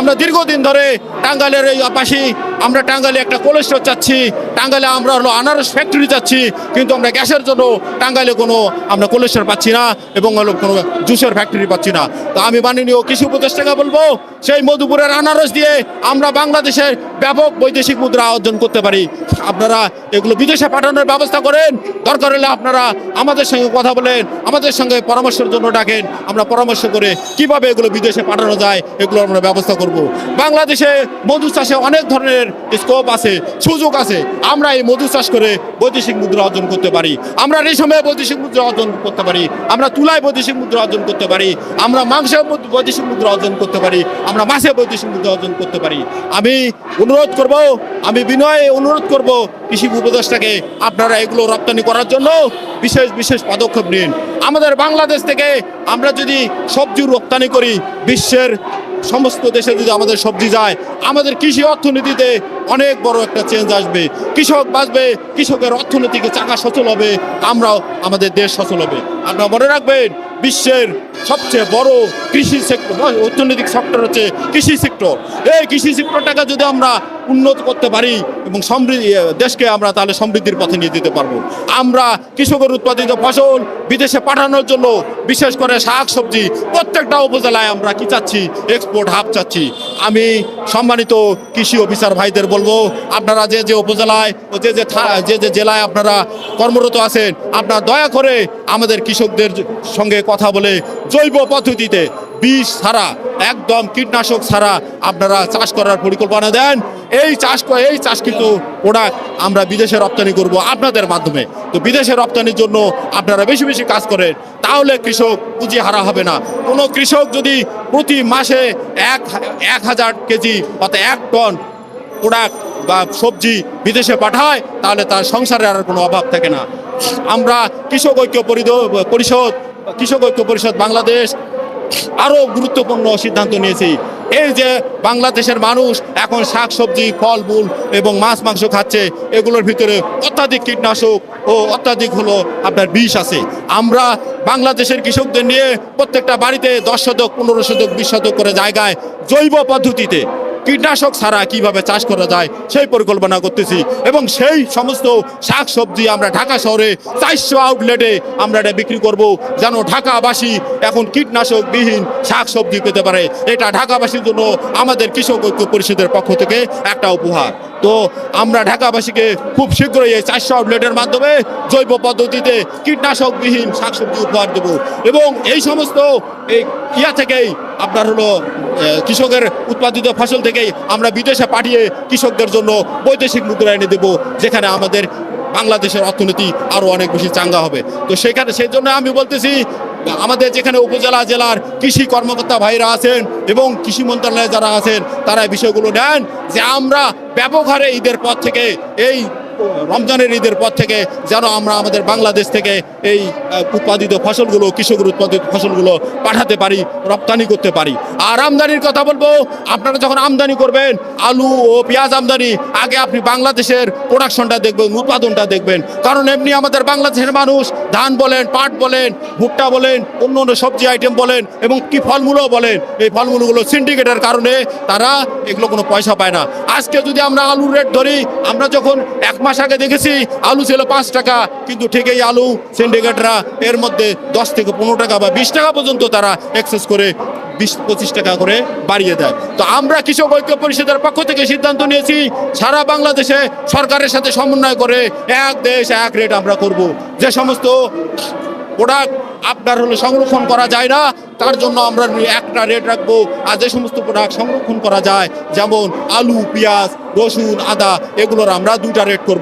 আমরা দীর্ঘদিন ধরে টাঙ্গালের এই পাশি আমরা টাঙ্গালে একটা কোলেস্ট্রল চাচ্ছি টাঙ্গালে আমরা হলো আনারস ফ্যাক্টরি চাচ্ছি, কিন্তু আমরা গ্যাসের জন্য টাঙ্গালে কোনো আমরা কোলেস্ট্রল পাচ্ছি না এবং হলো কোনো জুসের ফ্যাক্টরি পাচ্ছি না। তো আমি মাননীয় কৃষি উপদেষ্টাকে বলব সেই মধুপুরের আনারস দিয়ে আমরা বাংলাদেশের ব্যাপক বৈদেশিক মুদ্রা অর্জন করতে পারি। আপনারা এগুলো বিদেশে পাঠানোর ব্যবস্থা করেন। দরকার হলে আপনারা আমাদের সঙ্গে কথা বলেন, আমাদের সঙ্গে পরামর্শের জন্য ডাকেন। আমরা পরামর্শ করে কীভাবে এগুলো বিদেশে পাঠানো যায় এগুলো আমরা ব্যবস্থা করব। বাংলাদেশে মধু চাষে অনেক ধরনের স্কোপ আছে, সুযোগ আছে। আমরা এই মধু চাষ করে বৈদেশিক মুদ্রা অর্জন করতে পারি। আমরা রেশমে বৈদেশিক মুদ্রা অর্জন করতে পারি। আমরা তুলায় বৈদেশিক মুদ্রা অর্জন করতে পারি। আমরা মাংসে বৈদেশিক মুদ্রা অর্জন করতে পারি। আমরা মাসে বৈদেশিক মুদ্রা অর্জন করতে পারি। আমি অনুরোধ করব, আমি বিনয়ে অনুরোধ করব কৃষি উপদেষ্টাকে আপনারা এগুলো রপ্তানি করার জন্য বিশেষ বিশেষ পদক্ষেপ নিন। আমাদের বাংলাদেশ থেকে আমরা যদি সবজি রপ্তানি করি, বিশ্বের সমস্ত দেশে যদি আমাদের সবজি যায়, আমাদের কৃষি অর্থনীতিতে অনেক বড় একটা চেঞ্জ আসবে। কৃষক বাঁচবে, কৃষকের অর্থনীতিকে চাকা সচল হবে, আমরাও আমাদের দেশ সচল হবে। আপনারা মনে রাখবেন বিশ্বের সবচেয়ে বড় কৃষি সেক্টর অর্থনৈতিক সেক্টর হচ্ছে কৃষি সেক্টর এই কৃষি সেক্টরটাকে যদি আমরা উন্নত করতে পারি এবং সমৃদ্ধি দেশকে আমরা তাহলে সমৃদ্ধির পথে নিয়ে যেতে পারব। আমরা কৃষকের উৎপাদিত ফসল বিদেশে পাঠানোর জন্য বিশেষ করে শাক সবজি প্রত্যেকটা উপজেলায় আমরা কি চাচ্ছি? এক্সপোর্ট হাব চাচ্ছি। আমি সম্মানিত কৃষি অফিসার ভাইদের বলব, আপনারা যে যে উপজেলায় ও যে যে যে যে জেলায় আপনারা কর্মরত আছেন, আপনারা দয়া করে আমাদের কৃষকদের সঙ্গে কথা বলে জৈব পদ্ধতিতে বিষ ছাড়া, একদম কীটনাশক ছাড়া আপনারা চাষ করার পরিকল্পনা দেন। এই চাষ এই কিন্তু প্রোডাক্ট আমরা বিদেশে রপ্তানি করব আপনাদের মাধ্যমে। তো বিদেশে রপ্তানির জন্য আপনারা বেশি বেশি কাজ করেন, তাহলে কৃষক পুঁজি হারা হবে না। কোনো কৃষক যদি প্রতি মাসে এক এক হাজার কেজি অর্থাৎ এক টন প্রোডাক্ট বা সবজি বিদেশে পাঠায়, তাহলে তার সংসারে আর কোনো অভাব থাকে না। আমরা কৃষক ঐক্য পরিষদ, কৃষক ঐক্য পরিষদ বাংলাদেশ আরও গুরুত্বপূর্ণ সিদ্ধান্ত নিয়েছি। এই যে বাংলাদেশের মানুষ এখন শাক সবজি ফল মূল এবং মাছ, মাংস খাচ্ছে, এগুলোর ভিতরে অত্যাধিক কীটনাশক ও অত্যাধিক হলো আপনার বিষ আছে। আমরা বাংলাদেশের কৃষকদের নিয়ে প্রত্যেকটা বাড়িতে দশ শতক, পনেরো শতক, বিশ শতক করে জায়গায় জৈব পদ্ধতিতে কীটনাশক ছাড়া কীভাবে চাষ করা যায় সেই পরিকল্পনা করতেছি। এবং সেই সমস্ত শাক সবজি আমরা ঢাকা শহরে চারশো আউটলেটে আমরা এটা বিক্রি করব যেন ঢাকাবাসী এখন কীটনাশকবিহীন শাক সবজি পেতে পারে। এটা ঢাকাবাসীর জন্য আমাদের কৃষক ঐক্য পরিষদের পক্ষ থেকে একটা উপহার। তো আমরা ঢাকাবাসীকে খুব শীঘ্রই এই চারশো আউটলেটের মাধ্যমে জৈব পদ্ধতিতে কীটনাশকবিহীন শাকসবজি উপহার দেব। এবং এই সমস্ত এই ইয়া থেকেই আপনার হলো কৃষকের উৎপাদিত ফসল থেকেই আমরা বিদেশে পাঠিয়ে কৃষকদের জন্য বৈদেশিক মুদ্রা এনে দেবো, যেখানে আমাদের বাংলাদেশের অর্থনীতি আরও অনেক বেশি চাঙ্গা হবে। তো সেখানে, সেই জন্য আমি বলতেছি আমাদের যেখানে উপজেলা জেলার কৃষি কর্মকর্তা ভাইরা আছেন এবং কৃষি মন্ত্রণালয়ে যারা আছেন, তারা বিষয়গুলো নেন যে আমরা ব্যাপক হারে ঈদের পর থেকে, এই রমজানের ঈদের পর থেকে যেন আমরা আমাদের বাংলাদেশ থেকে এই উৎপাদিত ফসলগুলো, কৃষকের উৎপাদিত ফসলগুলো পাঠাতে পারি, রপ্তানি করতে পারি। আর আমদানির কথা বলব, আপনারা যখন আমদানি করবেন, আলু ও পেঁয়াজ আমদানি, আগে আপনি বাংলাদেশের প্রোডাকশনটা দেখবেন, উৎপাদনটা দেখবেন। কারণ এমনি আমাদের বাংলাদেশের মানুষ ধান বলেন, পাট বলেন, ভুট্টা বলেন, অন্য অন্য সবজি আইটেম বলেন এবং কি ফলমূলও বলেন, এই ফলমূলগুলো সিন্ডিকেটের কারণে তারা এগুলো কোনো পয়সা পায় না। আজকে যদি আমরা আলুর রেট ধরি, আমরা যখন এক মাস আগে দেখেছি, আলু ছিল পাঁচ টাকা, কিন্তু ঠিক এই আলু সিন্ডিকেটরা এর মধ্যে দশ থেকে পনেরো টাকা বা বিশ টাকা পর্যন্ত তারা এক্সেস করে বিশ, পঁচিশ টাকা করে বাড়িয়ে দেয়। তো আমরা কৃষক ঐক্য পরিষদের পক্ষ থেকে সিদ্ধান্ত নিয়েছি, সারা বাংলাদেশে সরকারের সাথে সমন্বয় করে এক দেশ, এক রেট আমরা করব। যে সমস্ত প্রোডাক্ট আপনার হলো সংরক্ষণ করা যায় না, তার জন্য আমরা একটা রেট রাখব। আর যে সমস্ত প্রোডাক্ট সংরক্ষণ করা যায়, যেমন আলু, পেঁয়াজ, রসুন, আদা, এগুলোর আমরা দুটা রেট করব।